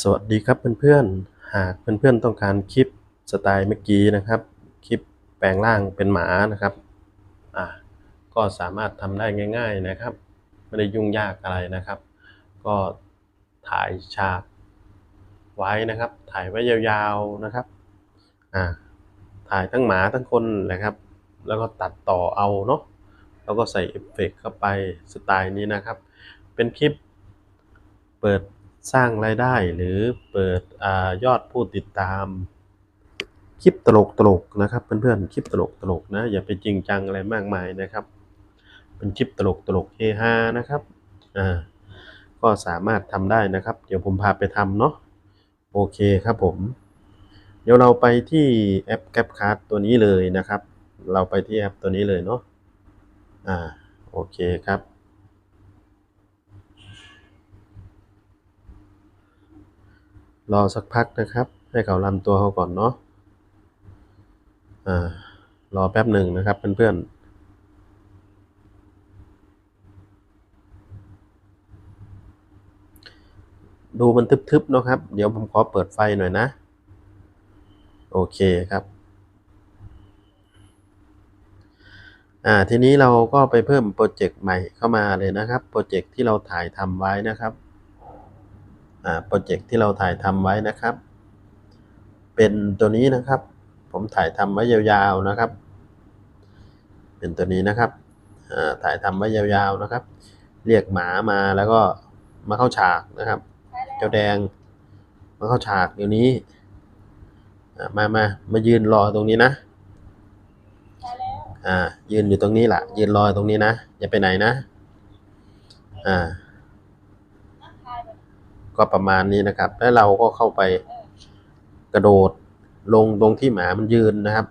สวัสดีครับเพื่อนๆ หากเพื่อนๆต้องการคลิปสไตล์เมื่อกี้นะครับ คลิปแปลงร่างเป็นหมานะครับ อ่า ก็สามารถทำได้ง่าย ๆนะครับ ไม่ได้ยุ่งยากอะไรนะครับ ก็ถ่ายฉากไว้นะครับ ถ่ายไว้ยาวๆนะครับ อ่า ถ่ายทั้งหมาทั้งคนแหละครับ แล้วก็ตัดต่อเอาเนาะ แล้วก็ใส่เอฟเฟกเข้าไปสไตล์นี้นะครับ เป็นคลิปเปิด สร้างรายได้หรือเปิดอยอดผู้ติดตาม คลิปตลกตลกๆนะครับเพื่อนๆคลิปตลกตลกๆนะอย่าไปจริงจังอะไรมากมายนะครับ เป็นคลิปตลกตลกๆเฮฮานะครับอ่าก็สามารถทำได้นะครับ เดี๋ยวผมพาไปทำเนาะโอเคครับผม เดี๋ยวเราไปที่แอป CapCut ตัวนี้เลยนะครับ เราไปที่แอปตัวนี้เลยเนาะอ่าโอเคครับ รอสักพักนะครับ ให้เขาลำตัวเขาก่อนเนาะอ่ารอแป๊บหนึ่งนะครับเพื่อนๆดูมันทึบๆเนาะครับ เดี๋ยวผมขอเปิดไฟหน่อยนะ โอเคครับ อ่า ทีนี้เราก็ไปเพิ่มโปรเจกต์ใหม่เข้ามาเลยนะครับ โปรเจกต์ที่เราถ่ายทำไว้นะครับ โปรเจกต์ที่เราถ่ายทำไว้นะครับ เป็นตัวนี้นะครับ ผมถ่ายทำไว้ยาวๆนะครับ เป็นตัวนี้นะครับอ่าถ่ายทำไว้ยาวๆนะครับ เรียกหมามาแล้วก็มาเข้าฉากนะครับ เจ้าแดงมาเข้าฉากเดี๋ยวนี้อ่ามามามายืนรอตรงนี้นะอ่ายืนอยู่ตรงนี้แหละยืนรอตรงนี้นะอย่าไปไหนนะอ่า ก็ประมาณนี้นะครับ แล้วเราก็เข้าไปกระโดดลงตรงที่หมามันยืนนะครับ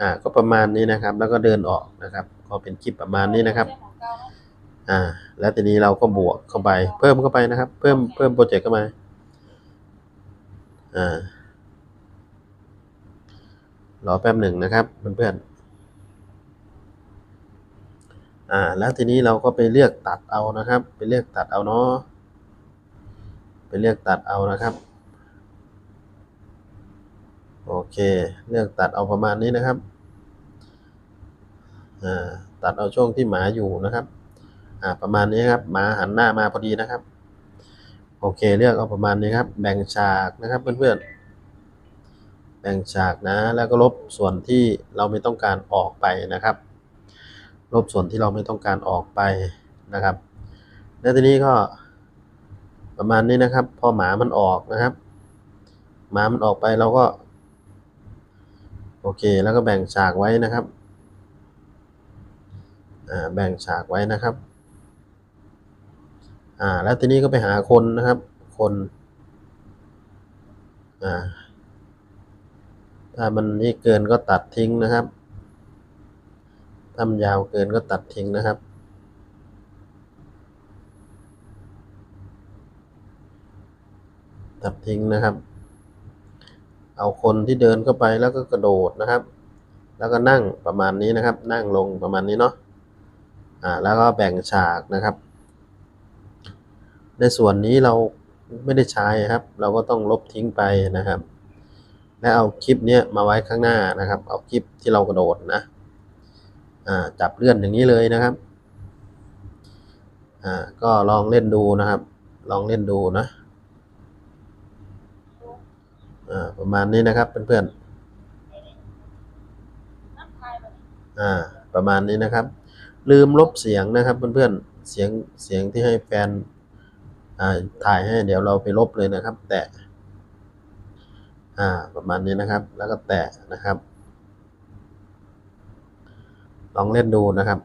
อ่า ก็ประมาณนี้นะครับ แล้วก็เดินออกนะครับ ก็เป็นคลิปประมาณนี้นะครับ อ่า แล้วทีนี้เราก็บวกเข้าไป เพิ่มเข้าไปนะครับ เพิ่มเพิ่มโปรเจกต์เข้ามา อ่ารอแป๊บหนึ่งนะครับเพื่อนๆ อ่า แล้วทีนี้เราก็ไปเลือกตัดเอานะครับ ไปเลือกตัดเอาเนาะ ไปเลือกตัดเอานะครับ โอเค เลือกตัดเอาประมาณนี้นะครับตัดเอาช่วงที่หมาอยู่นะครับประมาณนี้ครับหมาหันหน้ามาพอดีนะครับ โอเคเลือกเอาประมาณนี้ครับ แบ่งฉากนะครับเพื่อนๆแบ่งฉากนะ แล้วก็ลบส่วนที่เราไม่ต้องการออกไปนะครับ ลบส่วนที่เราไม่ต้องการออกไปนะครับ แล้วทีนี้ก็ ประมาณนี้นะครับ พอหมามันออกนะครับ หมามันออกไปเราก็ โอเคแล้วก็แบ่งฉากไว้นะครับแบ่งฉากไว้นะครับอ่าแล้วทีนี้ก็ไปหาคนนะครับ คนอ่าถ้ามันนี่เกินก็ตัดทิ้งนะครับถ้ามันยาวเกินก็ตัดทิ้งนะครับ ตัดทิ้งนะครับ เอาคนที่เดินเข้าไปแล้วก็กระโดดนะครับ แล้วก็นั่งประมาณนี้นะครับ นั่งลงประมาณนี้เนาะอ่าแล้วก็แบ่งฉากนะครับ ในส่วนนี้เราไม่ได้ใช้ครับ เราก็ต้องลบทิ้งไปนะครับ และเอาคลิปเนี้ยมาไว้ข้างหน้านะครับ เอาคลิปที่เรากระโดดนะอ่าจับเลื่อนอย่างนี้เลยนะครับอ่าก็ลองเล่นดูนะครับ ลองเล่นดูนะ อ่าประมาณนี้นะครับเพื่อนๆอ่าประมาณนี้นะครับ ลืมลบเสียงนะครับเพื่อนๆเสียงเสียงที่ให้แฟนอ่าถ่ายให้เดี๋ยวเราไปลบเลยนะครับ แตะอ่าประมาณนี้นะครับ แล้วก็แตะนะครับ ลองเล่นดูนะครับ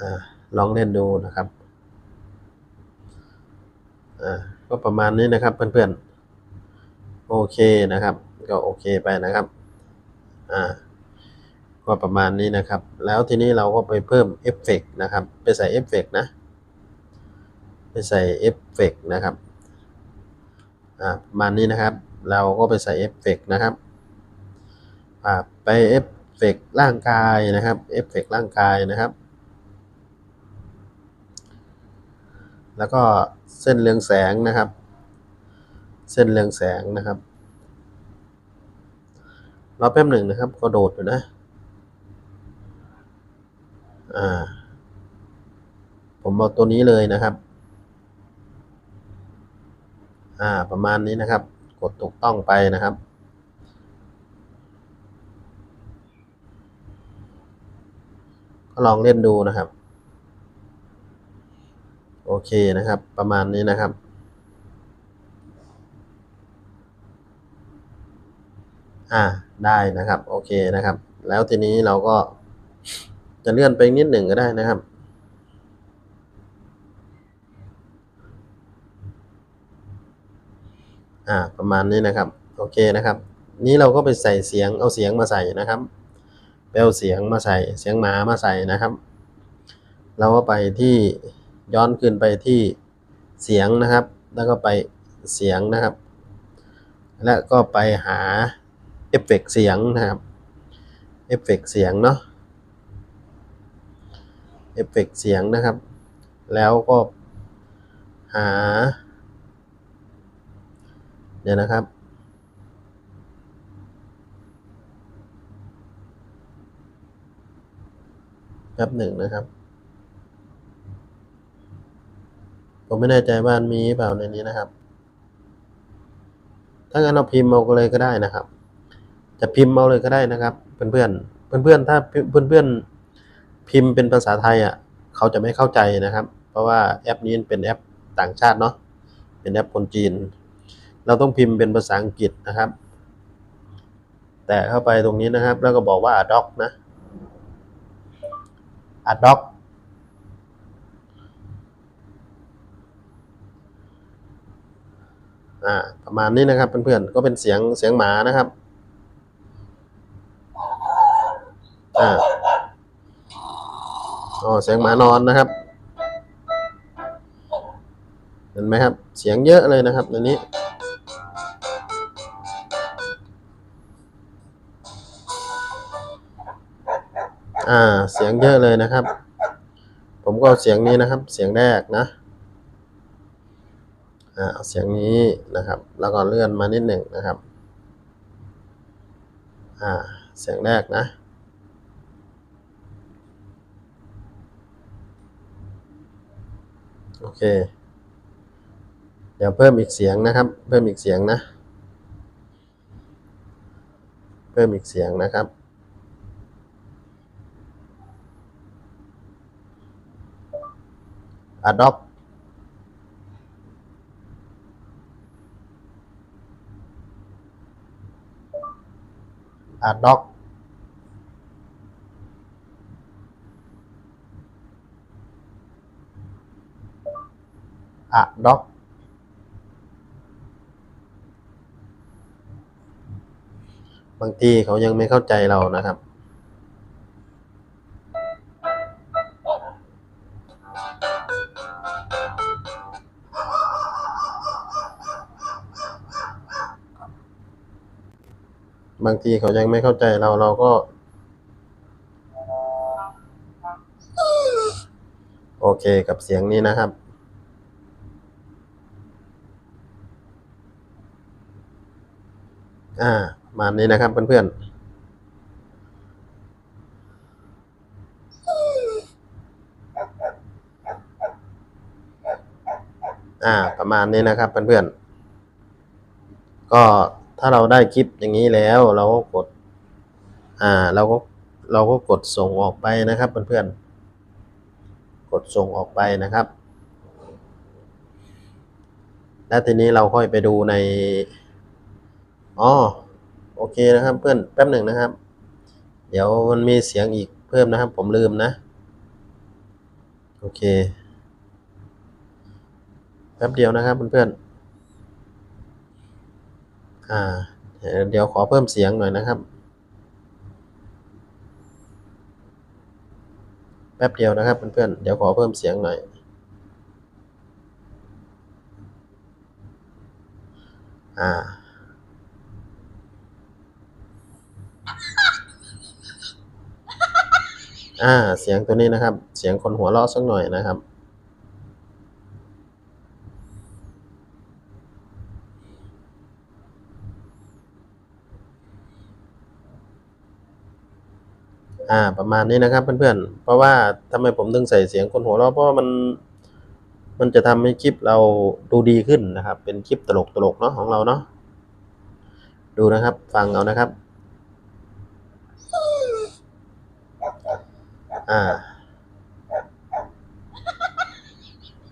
อ่าลองเล่นดูนะครับ อ่าก็ประมาณนี้นะครับเพื่อนๆ โอเคนะครับ ก็โอเคไปนะครับอ่าก็ประมาณนี้นะครับ แล้วทีนี้เราก็ไปเพิ่มเอฟเฟกต์นะครับ ไปใส่เอฟเฟกต์นะ ไปใส่เอฟเฟกต์นะครับอ่าประมาณนี้นะครับ เราก็ไปใส่เอฟเฟกต์นะครับอ่าไปเอฟเฟกต์ร่างกายนะครับเอฟเฟกต์ร่างกายนะครับ แล้วก็เส้นเรืองแสงนะครับ เส้นเรืองแสงนะครับรอแป๊บหนึ่งนะครับก็โดดอยู่นะอ่าผมเอาตัวนี้เลยนะครับ อ่า ประมาณนี้นะครับ กดถูกต้องไปนะครับ ก็ลองเล่นดูนะครับ โอเคนะครับ ประมาณนี้นะครับ อ่าได้นะครับ โอเคนะครับ แล้วทีนี้เราก็จะเลื่อนไปนิดหนึ่งก็ได้นะครับอ่าประมาณนี้นะครับ โอเคนะครับ นี้เราก็ไปใส่เสียงเอาเสียงมาใส่นะครับไปเอาเสียงมาใส่เสียงหมามาใส่นะครับ เราก็ไปที่ ย้อนขึ้นไปที่เสียงนะครับ แล้วก็ไปเสียงนะครับ และก็ไปหาเอฟเฟกต์เสียงนะครับเอฟเฟกต์เสียงเนาะเอฟเฟกต์เสียงนะครับ แล้วก็หา เดี๋ยวนะครับแป๊บหนึ่งนะครับ ผมไม่แน่ใจว่ามีเปล่าในนี้นะครับ ถ้างั้นเราพิมพ์เอาเลยก็ได้นะครับ จะพิมพ์เอาเลยก็ได้นะครับ เพื่อนๆเพื่อนๆถ้าเพื่อนๆพิมพ์เป็นภาษาไทยอะเขาจะไม่เข้าใจนะครับ เพราะว่าแอปนี้เป็นแอปต่างชาติเนาะเป็นแอปคนจีน เราต้องพิมพ์เป็นภาษาอังกฤษนะครับ แต่เข้าไปตรงนี้นะครับ แล้วก็บอกว่า adopt นะ adopt อ่า ประมาณนี้นะครับเพื่อนๆก็เป็นเสียงเสียงหมานะครับ อ่าอ๋อเสียงหมานอนนะครับ เห็นไหมครับ เสียงเยอะเลยนะครับในนี้อ่าเสียงเยอะเลยนะครับ ผมก็เอาเสียงนี้นะครับ เสียงแรกนะ เอาเสียงนี้นะครับ แล้วก็เลื่อนมานิดหนึ่งนะครับอ่าเสียงแรกนะโอเค เดี๋ยวเพิ่มอีกเสียงนะครับ เพิ่มอีกเสียงนะ เพิ่มอีกเสียงนะครับ adopt อาด็อกอะด็อกบางทีเขายังไม่เข้าใจเรานะครับ บางทีเขายังไม่เข้าใจเราเราก็ โอเคกับเสียงนี้นะครับ อ่าประมาณนี้นะครับเพื่อนๆอ่า ประมาณนี้นะครับเพื่อนๆ ก็าเราได้คลิปอย่างนี้แล้วเราก็กด อ่าเราก็เราก็กดส่งออกไปนะครับเพื่อนๆกดส่งออกไปนะครับ แล้วทีนี้เราค่อยไปดูในอ๋อโอเคนะครับเพื่อนแป๊บหนึ่งนะครับ เดี๋ยวมันมีเสียงอีกเพิ่มนะครับ ผมลืมนะ โอเคแป๊บเดียวนะครับเพื่อนๆ อ่า เดี๋ยวขอเพิ่มเสียงหน่อยนะครับ แป๊บเดียวนะครับเพื่อนๆเดี๋ยวขอเพิ่มเสียงหน่อย อ่าอ่า เสียงตัวนี้นะครับ เสียงคนหัวเราะสักหน่อยนะครับ อ่า ประมาณนี้นะครับ เพื่อนๆ เพราะว่าทำไมผมถึงใส่เสียงคนหัวเราะเพราะมันมันจะทำให้คลิปเราดูดีขึ้นนะครับ เป็นคลิปตลกๆเนาะของเราเนาะดูนะครับ ฟังเอานะครับ อ่า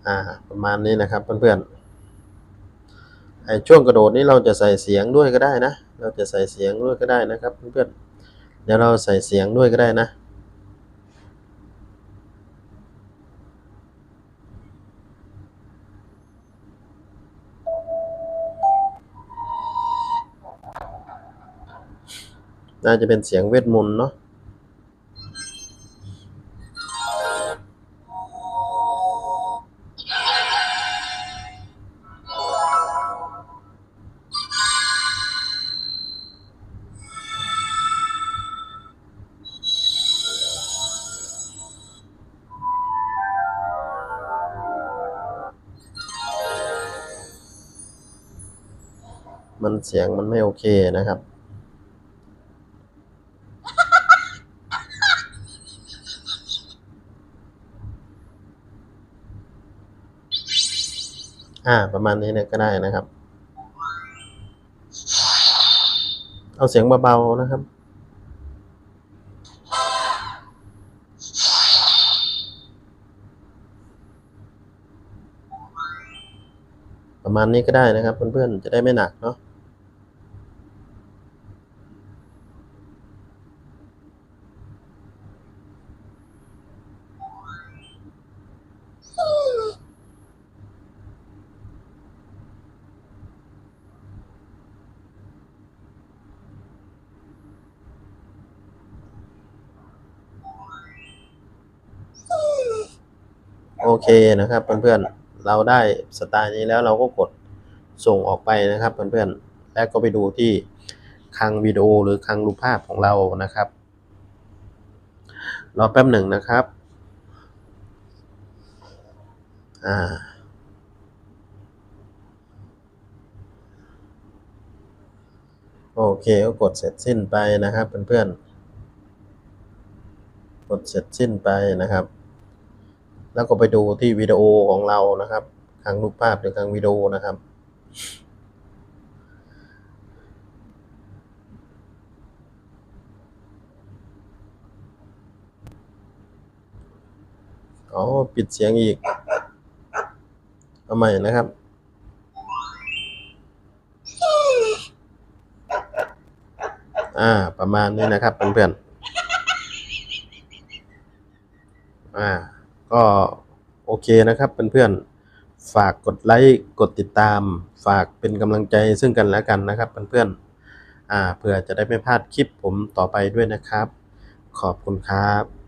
อ่า ประมาณนี้นะครับ เพื่อนๆไอ้ช่วงกระโดดนี้เราจะใส่เสียงด้วยก็ได้นะ เราจะใส่เสียงด้วยก็ได้นะครับ เพื่อนๆ เดี๋ยวเราใส่เสียงด้วยก็ได้นะ น่าจะเป็นเสียงเวทมนต์เนาะ มันเสียงมันไม่โอเคนะครับ อ่า ประมาณนี้เนี่ยก็ได้นะครับ เอาเสียงเบาๆนะครับประมาณนี้ก็ได้นะครับเพื่อนๆจะได้ไม่หนักเนาะ โอ เคนะครับเพื่อนๆเราได้สไตล์นี้แล้วเราก็กดส่งออกไปนะครับเพื่อนๆแล้วก็ไปดูที่คลังวิดีโอหรือคลังรูปภาพของเรานะครับรอแป๊บหนึ่งนะครับอ่าโอเคก็กดเสร็จสิ้นไปนะครับเพื่อนๆกดเสร็จสิ้นไปนะครับ แล้วก็ไปดูที่วิดีโอของเรานะครับคลังรูปภาพหรือคลังวิดีโอนะครับ อ๋อ ปิดเสียงอีกเอาใหม่นะครับอ่า ประมาณนี้นะครับเพื่อนๆอ่า ก็โอเคนะครับเพื่อนๆฝากกดไลค์กดติดตาม ฝากเป็นกำลังใจซึ่งกันและกันนะครับเพื่อนๆอ่าเพื่อจะได้ไม่พลาดคลิปผมต่อไปด้วยนะครับ ขอบคุณครับ